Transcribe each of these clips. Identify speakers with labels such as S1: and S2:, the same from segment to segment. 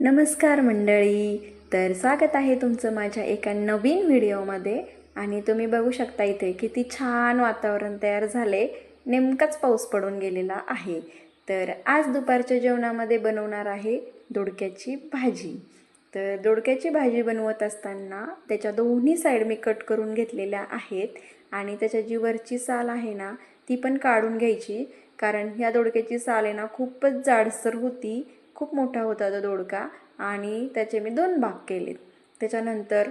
S1: नमस्कार मंडळी. तर स्वागत आहे तुमचं माझ्या एका नवीन व्हिडिओमध्ये. आणि तुम्ही बघू शकता इथे किती छान वातावरण तयार झाले. नेमकाच पाऊस पडून गेलेला आहे. तर आज दुपारच्या जेवणामध्ये बनवणार आहे दोडक्याची भाजी. तर दोडक्याची भाजी बनवत असताना त्याच्या दोन्ही साईड मी कट करून घेतलेल्या आहेत. आणि त्याच्या जी वरची साल आहे ना ती पण काढून घ्यायची. कारण ह्या दोडक्याची साल आहे ना खूपच जाडसर होती. खूप मोठा होता तो दोडका आणि त्याचे मी दोन भाग केले. त्याच्यानंतर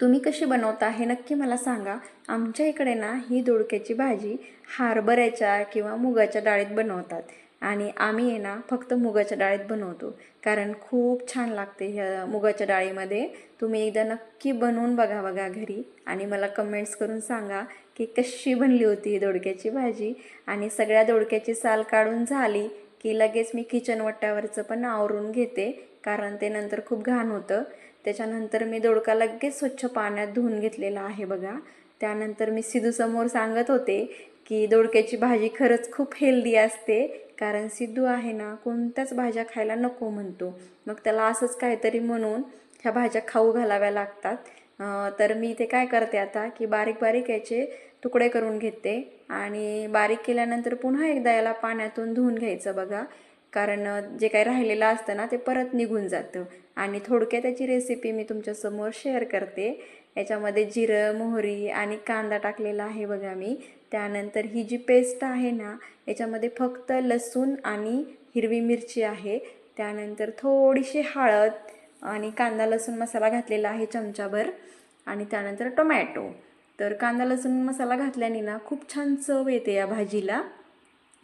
S1: तुम्ही कशी बनवता हे नक्की मला सांगा. आमच्या इकडे ना ही दोडक्याची भाजी हारभऱ्याच्या किंवा मुगाच्या डाळीत बनवतात आणि आम्ही आहे ना फक्त मुगाच्या डाळीत बनवतो. कारण खूप छान लागते ह्या मुगाच्या डाळीमध्ये. तुम्ही एकदा नक्की बनवून बघा बघा घरी आणि मला कमेंट्स करून सांगा की कशी बनली होती ही दोडक्याची भाजी. आणि सगळ्या दोडक्याची साल काढून झाली की लगेच मी किचनवट्ट्यावरचं पण आवरून घेते कारण ते नंतर खूप घाण होतं. त्याच्यानंतर मी दोडका लगेच स्वच्छ पाण्यात धुवून घेतलेला आहे बघा. त्यानंतर मी सिद्धूसमोर सांगत होते की दोडक्याची भाजी खरंच खूप हेल्दी असते कारण सिद्धू आहे ना कोणत्याच भाज्या खायला नको म्हणतो. मग त्याला असंच काहीतरी म्हणून ह्या भाज्या खाऊ घालाव्या लागतात. तर मी ते काय करते आता की बारीक बारीक याचे तुकडे करून घेते आणि बारीक केल्यानंतर पुन्हा एकदा याला पाण्यातून धुवून घ्यायचं बघा. कारण जे काही राहिलेलं असतं ना ते परत निघून जातं. आणि थोडक्यात त्याची रेसिपी मी तुमच्यासमोर शेअर करते. याच्यामध्ये जिरं मोहरी आणि कांदा टाकलेला आहे बघा मी. त्यानंतर ही जी पेस्ट आहे ना याच्यामध्ये फक्त लसूण आणि हिरवी मिरची आहे. त्यानंतर थोडीशी हळद आणि कांदा लसूण मसाला घातलेला आहे चमचाभर आणि त्यानंतर टोमॅटो. तर कांदा लसूण मसाला घातल्याने ना खूप छान चव येते या भाजीला.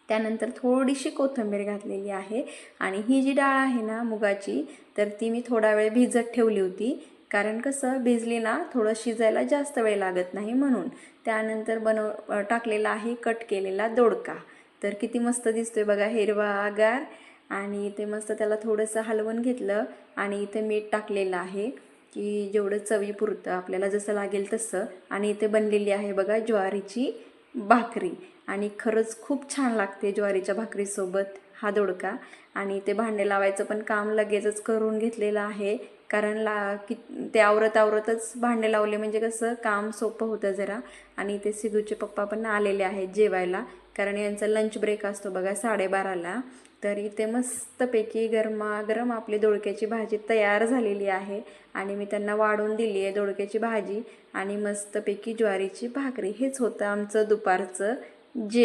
S1: त्यानंतर थोडीशी कोथिंबीर घातलेली आहे आणि ही जी डाळ आहे ना मुगाची तर ती मी थोडा वेळ भिजत ठेवली होती. कारण कसं भिजली ना थोडं शिजायला जास्त वेळ लागत नाही म्हणून. त्यानंतर बनव टाकलेला आहे कट केलेला दोडका. तर किती मस्त दिसतोय बघा हिरवागार आणि ते मस्त त्याला थोडंसं हलवून घेतलं आणि इथे मीठ टाकलेलं आहे की जेवढं चवीपुरतं आपल्याला जसं लागेल तसं. आणि इथे बनलेली आहे बघा ज्वारीची भाकरी. आणि खरंच खूप छान लागते ज्वारीच्या भाकरीसोबत. हा दोडका आणि ते भांडे लावायचं पण काम लगेचच करून घेतलेलं आहे. कारण ला कि ते आवरत आवरतच भांडे लावले म्हणजे कसं काम सोपं होतं जरा. आणि ते सिधूचे पप्पा पण आलेले आहेत जेवायला. कारण यांचा लंच ब्रेक असतो बघा साडेबाराला. तर इथे मस्तपैकी गरमागरम आपली दोडक्याची भाजी तयार झालेली आहे. आणि मी त्यांना वाढून दिली आहे दोडक्याची भाजी. आणि मस्तपैकी ज्वारीची भाकरी. हेच होतं आमचं दुपारचं जे